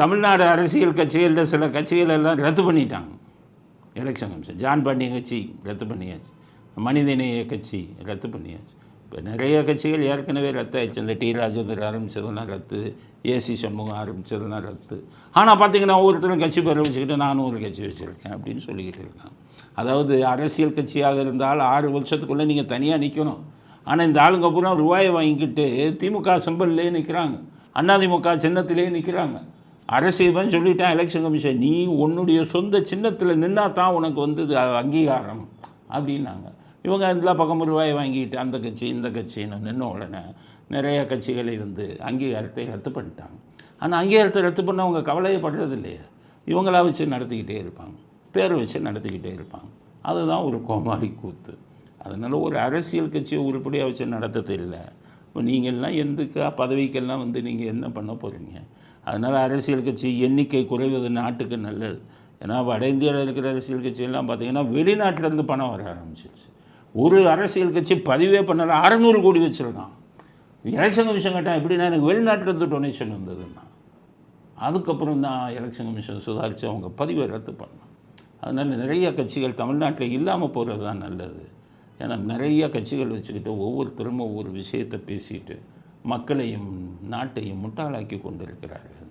தமிழ்நாடு அரசியல் கட்சிகளில் சில கட்சிகள் எல்லாம் ரத்து பண்ணிட்டாங்க. எலெக்ஷன் கமிஷன் ஜான் பாண்டியன் கட்சி ரத்து பண்ணியாச்சு. மனிதநேய கட்சி ரத்து பண்ணியாச்சு. இப்போ நிறைய கட்சிகள் ஏற்கனவே ரத்தாயிடுச்சு. இந்த டி ராஜேந்தர் ஆரம்பித்ததெல்லாம் ரத்து. ஏசி சண்முகம் ஆரம்பித்ததெல்லாம் ரத்து. ஆனால் பார்த்தீங்கன்னா ஒவ்வொருத்தரும் கட்சி பெற வச்சுக்கிட்டு நானும் ஒரு கட்சி வச்சுருக்கேன் அப்படின்னு சொல்லிக்கிட்டு இருக்காங்க. அதாவது அரசியல் கட்சியாக இருந்தால் ஆறு வருஷத்துக்குள்ளே நீங்கள் தனியாக நிற்கணும் ஆனால் இந்த ஆளுங்க பூரா ரூபாயை வாங்கிக்கிட்டு திமுக செம்பல்லே நிற்கிறாங்க அதிமுக சின்னத்திலே நிற்கிறாங்க அரசியல்னு சொல்லிட்டேன் எலெக்ஷன் கமிஷன் நீ உன்னுடைய சொந்த சின்னத்தில் நின்னா தான் உனக்கு வந்து அங்கீகாரம் அப்படின்னாங்க. இவங்க எல்லா பக்கம் ரூபாயை வாங்கிட்டு அந்த கட்சி இந்த கட்சின்னு நின்ன உடனே நிறைய கட்சிகளை வந்து அங்கீகாரத்தை ரத்து பண்ணிட்டாங்க. ஆனால் அங்கீகாரத்தை ரத்து பண்ணவங்க கவலையப்படுறது இல்லையா இவங்களா வச்சு நடத்திக்கிட்டே இருப்பாங்க. பேரை வச்சு நடத்திக்கிட்டே இருப்பாங்க. அதுதான் ஒரு கோமாளி கூத்து. அதனால் ஒரு அரசியல் கட்சியை உருப்படியாக வச்சு நடத்தது இல்லை இப்போ நீங்கள்லாம் எந்துக்கு பதவிக்கெல்லாம் வந்து நீங்கள் என்ன பண்ண போகிறீங்க அதனால் அரசியல் கட்சி எண்ணிக்கை குறைவது நாட்டுக்கு நல்லது. ஏன்னா வட இந்தியாவில் இருக்கிற அரசியல் கட்சியெல்லாம் பார்த்தீங்கன்னா வெளிநாட்டிலேருந்து பணம் வர ஆரம்பிச்சிருச்சு. ஒரு அரசியல் கட்சி பதிவே பண்ணல அறநூறு கோடி வச்சுருக்கான். எலெக்ஷன் கமிஷன் கேட்டால் எப்படின்னா எனக்கு வெளிநாட்டிலேருந்து டொனேஷன் வந்ததுன்னா அதுக்கப்புறம் தான் எலெக்ஷன் கமிஷன் சுதாரித்து அவங்க பதிவை ரத்து பண்ணோம் அதனால் நிறைய கட்சிகள் தமிழ்நாட்டில் இல்லாமல் போகிறது தான் நல்லது. ஏன்னா நிறைய கட்சிகள் வச்சுக்கிட்டு ஒவ்வொருத்தரும் ஒவ்வொரு விஷயத்தை பேசிட்டு மக்களையும் நாட்டையும் முட்டாளாக்கி கொண்டிருக்கிறார்கள்.